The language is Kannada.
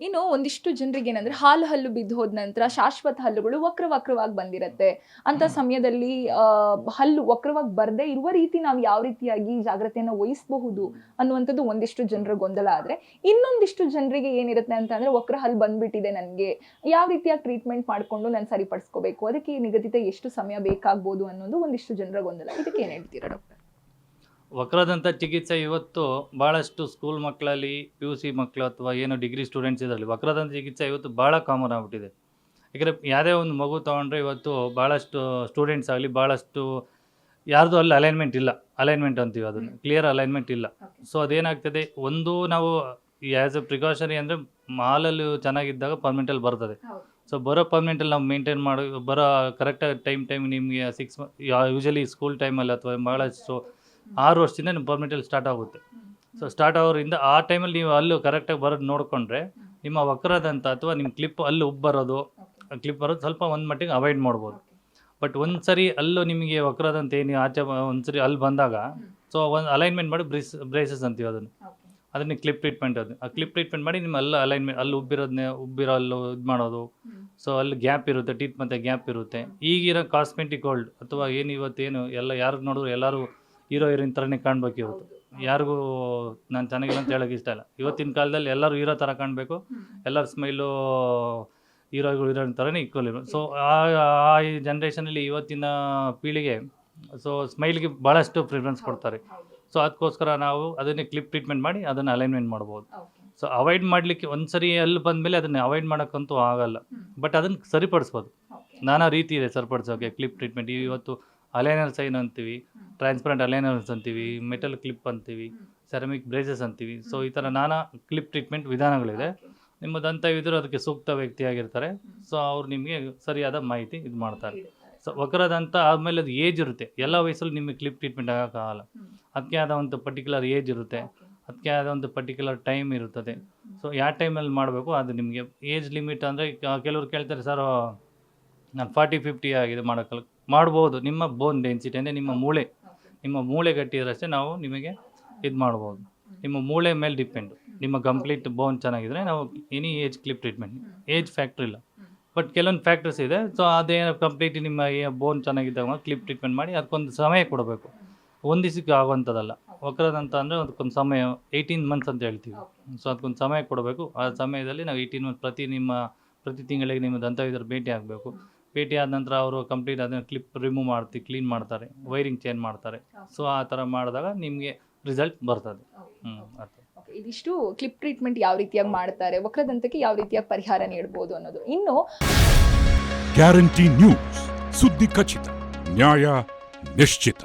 ಇನ್ನು ಒಂದಿಷ್ಟು ಜನರಿಗೆ ಏನಂದ್ರೆ ಹಾಲು ಹಲ್ಲು ಬಿದ್ದು ಹೋದ ನಂತರ ಶಾಶ್ವತ ಹಲ್ಲುಗಳು ವಕ್ರ ವಕ್ರವಾಗಿ ಬಂದಿರತ್ತೆ ಅಂತ ಸಮಯದಲ್ಲಿ ಹಲ್ಲು ವಕ್ರವಾಗಿ ಬರದೇ ಇರುವ ರೀತಿ ನಾವು ಯಾವ ರೀತಿಯಾಗಿ ಜಾಗ್ರತೆಯನ್ನು ವಹಿಸಬಹುದು ಅನ್ನುವಂಥದ್ದು ಒಂದಿಷ್ಟು ಜನರ ಗೊಂದಲ ಆದ್ರೆ ಇನ್ನೊಂದಿಷ್ಟು ಜನರಿಗೆ ಏನಿರುತ್ತೆ ಅಂತ ಅಂದ್ರೆ ವಕ್ರ ಹಲ್ಲು ಬಂದ್ಬಿಟ್ಟಿದೆ ನನಗೆ. ಯಾವ ರೀತಿಯಾಗಿ ಟ್ರೀಟ್ಮೆಂಟ್ ಮಾಡ್ಕೊಂಡು ನಾನು ಸರಿಪಡಿಸ್ಕೋಬೇಕು? ಅದಕ್ಕೆ ನಿಗದಿತ ಎಷ್ಟು ಸಮಯ ಬೇಕಾಗ್ಬೋದು ಅನ್ನೋದು ಒಂದಿಷ್ಟು ಜನರ ಗೊಂದಲ. ಇದಕ್ಕೆ ಏನ್ ಹೇಳ್ತೀರಾ ಡಾಕ್ಟರ್? ವಕ್ರದಂಥ ಚಿಕಿತ್ಸೆ ಇವತ್ತು ಭಾಳಷ್ಟು ಸ್ಕೂಲ್ ಮಕ್ಕಳಲ್ಲಿ ಪಿ ಯು ಸಿ ಮಕ್ಕಳು ಅಥವಾ ಏನು ಡಿಗ್ರಿ ಸ್ಟೂಡೆಂಟ್ಸ್ ಇದರಲ್ಲಿ ವಕ್ರದಂಥ ಚಿಕಿತ್ಸೆ ಇವತ್ತು ಭಾಳ ಕಾಮನ್ ಆಗ್ಬಿಟ್ಟಿದೆ. ಯಾಕಂದರೆ ಯಾವುದೇ ಒಂದು ಮಗು ತೊಗೊಂಡ್ರೆ ಇವತ್ತು ಭಾಳಷ್ಟು ಸ್ಟೂಡೆಂಟ್ಸ್ ಆಗಲಿ ಭಾಳಷ್ಟು ಯಾರ್ದು ಅಲ್ಲಿ ಅಲೈನ್ಮೆಂಟ್ ಇಲ್ಲ. ಅಲೈನ್ಮೆಂಟ್ ಅಂತೀವಿ ಅದನ್ನು. ಕ್ಲಿಯರ್ ಅಲೈನ್ಮೆಂಟ್ ಇಲ್ಲ. ಸೊ ಅದೇನಾಗ್ತದೆ? ಒಂದು ನಾವು ಆ್ಯಸ್ ಎ ಪ್ರಿಕಾಷನರಿ ಅಂದರೆ ಮಾಲಲ್ಲಿ ಚೆನ್ನಾಗಿದ್ದಾಗ ಪರ್ಮನೆಂಟಲ್ಲಿ ಬರ್ತದೆ. ಸೊ ಬರೋ ಪರ್ಮನೆಂಟಲ್ಲಿ ನಾವು ಮೇಂಟೈನ್ ಮಾಡೋ ಬರೋ ಕರೆಕ್ಟಾಗಿ ಟೈಮ್ ಟೈಮ್ ನಿಮಗೆ ಸಿಕ್ಸ್ ಯೂಶಲಿ ಸ್ಕೂಲ್ ಟೈಮಲ್ಲಿ ಅಥವಾ ಭಾಳಷ್ಟು ಆರು ವರ್ಷದಿಂದ ನಿಮ್ಮ ಪರ್ಮಿಟಲ್ಲಿ ಸ್ಟಾರ್ಟ್ ಆಗುತ್ತೆ. ಸೊ ಸ್ಟಾರ್ಟ್ ಆಗೋದ್ರಿಂದ ಆ ಟೈಮಲ್ಲಿ ನೀವು ಅಲ್ಲೂ ಕರೆಕ್ಟಾಗಿ ಬರೋದು ನೋಡಿಕೊಂಡ್ರೆ ನಿಮ್ಮ ವಕ್ರದಂತ ಅಥವಾ ನಿಮ್ಮ ಕ್ಲಿಪ್ ಅಲ್ಲಿ ಉಬ್ಬರದು ಬರೋದು ಕ್ಲಿಪ್ ಬರೋದು ಸ್ವಲ್ಪ ಒಂದು ಮಟ್ಟಿಗೆ ಅವಾಯ್ಡ್ ಮಾಡ್ಬೋದು. ಬಟ್ ಒಂದು ಸರಿ ಅಲ್ಲೂ ನಿಮಗೆ ವಕ್ರದಂತ ಏನು ಆಚೆ ಒಂದು ಸರಿ ಅಲ್ಲಿ ಬಂದಾಗ ಸೊ ಒಂದು ಅಲೈನ್ಮೆಂಟ್ ಮಾಡಿ ಬ್ರೇಸ್ ಬ್ರೇಸಸ್ ಅಂತೀವಿ ಅದನ್ನು. ಅದನ್ನ ಕ್ಲಿಪ್ ಟ್ರೀಟ್ಮೆಂಟ್ ಅದು. ಆ ಕ್ಲಿಪ್ ಟ್ರೀಟ್ಮೆಂಟ್ ಮಾಡಿ ನಿಮ್ಮ ಅಲೈನ್ಮೆಂಟ್ ಅಲ್ಲಿ ಉಬ್ಬಿರೋದನ್ನೇ ಉಬ್ಬಿರೋ ಅಲ್ಲಿ ಇದು ಮಾಡೋದು. ಸೊ ಅಲ್ಲಿ ಗ್ಯಾಪ್ ಇರುತ್ತೆ ಟೀತ್ ಮತ್ತು ಗ್ಯಾಪ್ ಇರುತ್ತೆ. ಈಗಿರೋ ಕಾಸ್ಮೆಟಿಕ್ ಗೋಲ್ಡ್ ಅಥವಾ ಏನು ಇವತ್ತೇನು ಎಲ್ಲ ಯಾರಿಗೆ ನೋಡಿದ್ರು ಎಲ್ಲರೂ ಹೀರೋ ಹೀರೋಯಿನ್ ಥರನೇ ಕಾಣ್ಬೇಕು ಇವತ್ತು. ಯಾರಿಗೂ ನಾನು ಚೆನ್ನಾಗಿಲ್ಲ ಅಂತ ಹೇಳೋಕೆ ಇಷ್ಟ ಇಲ್ಲ. ಇವತ್ತಿನ ಕಾಲದಲ್ಲಿ ಎಲ್ಲರೂ ಹೀರೋ ಥರ ಕಾಣಬೇಕು. ಎಲ್ಲರ ಸ್ಮೈಲು ಹೀರೋಗಳು ಹೀರೋಯಿನ್ ಥರನೇ ಈಕ್ವಲ್ ಸೊ ಆ ಆ ಜನ್ರೇಷನಲ್ಲಿ ಇವತ್ತಿನ ಪೀಳಿಗೆ ಸೊ ಸ್ಮೈಲ್ಗೆ ಭಾಳಷ್ಟು ಪ್ರಿಫರೆನ್ಸ್ ಕೊಡ್ತಾರೆ. ಸೊ ಅದಕ್ಕೋಸ್ಕರ ನಾವು ಅದನ್ನೇ ಕ್ಲಿಪ್ ಟ್ರೀಟ್ಮೆಂಟ್ ಮಾಡಿ ಅದನ್ನು ಅಲೈನ್ಮೆಂಟ್ ಮಾಡ್ಬೋದು. ಸೊ ಅವಾಯ್ಡ್ ಮಾಡಲಿಕ್ಕೆ ಒಂದು ಸರಿ ಅಲ್ಲಿ ಬಂದಮೇಲೆ ಅದನ್ನು ಅವಾಯ್ಡ್ ಮಾಡೋಕ್ಕಂತೂ ಆಗಲ್ಲ. ಬಟ್ ಅದನ್ನು ಸರಿಪಡಿಸ್ಬೋದು. ನಾನಾ ರೀತಿ ಇದೆ ಸರಿಪಡಿಸೋಕೆ ಕ್ಲಿಪ್ ಟ್ರೀಟ್ಮೆಂಟ್ ಇವತ್ತು ಅಲೈನರ್ ಸೈನ್ ಅಂತೀವಿ? ಟ್ರಾನ್ಸ್ಪರೆಂಟ್ ಅಲೈನರ್ಸ್ ಅಂತೀವಿ ಮೆಟಲ್ ಕ್ಲಿಪ್ ಅಂತೀವಿ ಸೆರಮಿಕ್ ಬ್ರೇಸಸ್ ಅಂತೀವಿ. ಸೊ ಈ ಥರ ನಾನಾ ಕ್ಲಿಪ್ ಟ್ರೀಟ್ಮೆಂಟ್ ವಿಧಾನಗಳಿದೆ. ನಿಮ್ಮ ದಂತವಿದ್ರು ಅದಕ್ಕೆ ಸೂಕ್ತ ವ್ಯಕ್ತಿಯಾಗಿರ್ತಾರೆ. ಸೊ ಅವ್ರು ನಿಮಗೆ ಸರಿಯಾದ ಮಾಹಿತಿ ಇದು ಮಾಡ್ತಾರೆ. ಸೊ ವಕ್ರದಂತ ಆದಮೇಲೆ ಅದು ಏಜ್ ಇರುತ್ತೆ. ಎಲ್ಲ ವಯಸ್ಸಲ್ಲಿ ನಿಮಗೆ ಕ್ಲಿಪ್ ಟ್ರೀಟ್ಮೆಂಟ್ ಆಗೋಕ್ಕಾಗಲ್ಲ. ಅದಕ್ಕೆ ಆದ ಒಂದು ಪರ್ಟಿಕ್ಯುಲರ್ ಏಜ್ ಇರುತ್ತೆ. ಅದಕ್ಕೆ ಆದ ಒಂದು ಪರ್ಟಿಕ್ಯುಲರ್ ಟೈಮ್ ಇರುತ್ತದೆ. ಸೊ ಯಾವ ಟೈಮಲ್ಲಿ ಮಾಡಬೇಕು ಅದು ನಿಮಗೆ ಏಜ್ ಲಿಮಿಟ್ ಅಂದರೆ ಕೆಲವ್ರು ಕೇಳ್ತಾರೆ ಸರ್ ನಾನು ಫಾರ್ಟಿ ಫಿಫ್ಟಿ ಆಗಿದೆ ಮಾಡೋಕ್ಕಲ್ಲ ಮಾಡ್ಬೋದು. ನಿಮ್ಮ ಬೋನ್ ಡೆನ್ಸಿಟಿ ಅಂದರೆ ನಿಮ್ಮ ಮೂಳೆ. ನಿಮ್ಮ ಮೂಳೆ ಗಟ್ಟಿ ಇರೋಷ್ಟೇ ನಾವು ನಿಮಗೆ ಇದು ಮಾಡ್ಬೋದು. ನಿಮ್ಮ ಮೂಳೆ ಮೇಲೆ ಡಿಪೆಂಡ್ ನಿಮ್ಮ ಕಂಪ್ಲೀಟ್ ಬೋನ್ ಚೆನ್ನಾಗಿದ್ರೆ ನಾವು any age clip treatment age factor ಇಲ್ಲ. ಬಟ್ ಕೆಲವೊಂದು ಫ್ಯಾಕ್ಟರ್ಸ್ ಇದೆ. ಸೊ ಅದೇ ಕಂಪ್ಲೀಟ್ ನಿಮ್ಮ ಬೋನ್ ಚೆನ್ನಾಗಿದ್ದಾಗ ಕ್ಲಿಪ್ ಟ್ರೀಟ್ಮೆಂಟ್ ಮಾಡಿ ಅದಕ್ಕೊಂದು ಸಮಯ ಕೊಡಬೇಕು. ಒಂದು ದಿವಸಕ್ಕೆ ಆಗುವಂಥದ್ದಲ್ಲ. ವಕ್ರದಂತ ಅಂದರೆ ಅದಕ್ಕೊಂದು ಸಮಯ ಏಯ್ಟೀನ್ ಮಂತ್ಸ್ ಅಂತ ಹೇಳ್ತೀವಿ. ಸೊ ಅದಕ್ಕೊಂದು ಸಮಯ ಕೊಡಬೇಕು. ಆ ಸಮಯದಲ್ಲಿ ನಾವು ಏಯ್ಟೀನ್ ಮಂತ್ ಪ್ರತಿ ನಿಮ್ಮ ಪ್ರತಿ ತಿಂಗಳಿಗೆ ನಿಮ್ಮ ದಂತವೈದ್ಯರು ಭೇಟಿ ಆಗಬೇಕು. ಭೇಟಿ ಆದ ನಂತರ ಅವರು ಕಂಪ್ಲೀಟ್ ಅದನ್ನು ಕ್ಲಿಪ್ ರಿಮೂವ್ ಮಾಡ್ತಿ ಕ್ಲೀನ್ ಮಾಡ್ತಾರೆ ವೈರಿಂಗ್ ಚೇಂಜ್ ಮಾಡ್ತಾರೆ. ಸೊ ಆ ಥರ ಮಾಡಿದಾಗ ನಿಮಗೆ ರಿಸಲ್ಟ್ ಬರ್ತದೆ. ಹ್ಞೂ ಅದು ಇದಿಷ್ಟು ಕ್ಲಿಪ್ ಟ್ರೀಟ್ಮೆಂಟ್ ಯಾವ ರೀತಿಯಾಗಿ ಮಾಡ್ತಾರೆ ವಕ್ರದಂತಕ್ಕೆ ಯಾವ ರೀತಿಯಾಗಿ ಪರಿಹಾರ ನೀಡಬಹುದು ಅನ್ನೋದು. ಇನ್ನು ಗ್ಯಾರಂಟಿ ನ್ಯೂಸ್ ಸುದ್ದಿ ಖಚಿತ ನ್ಯಾಯ ನಿಶ್ಚಿತ.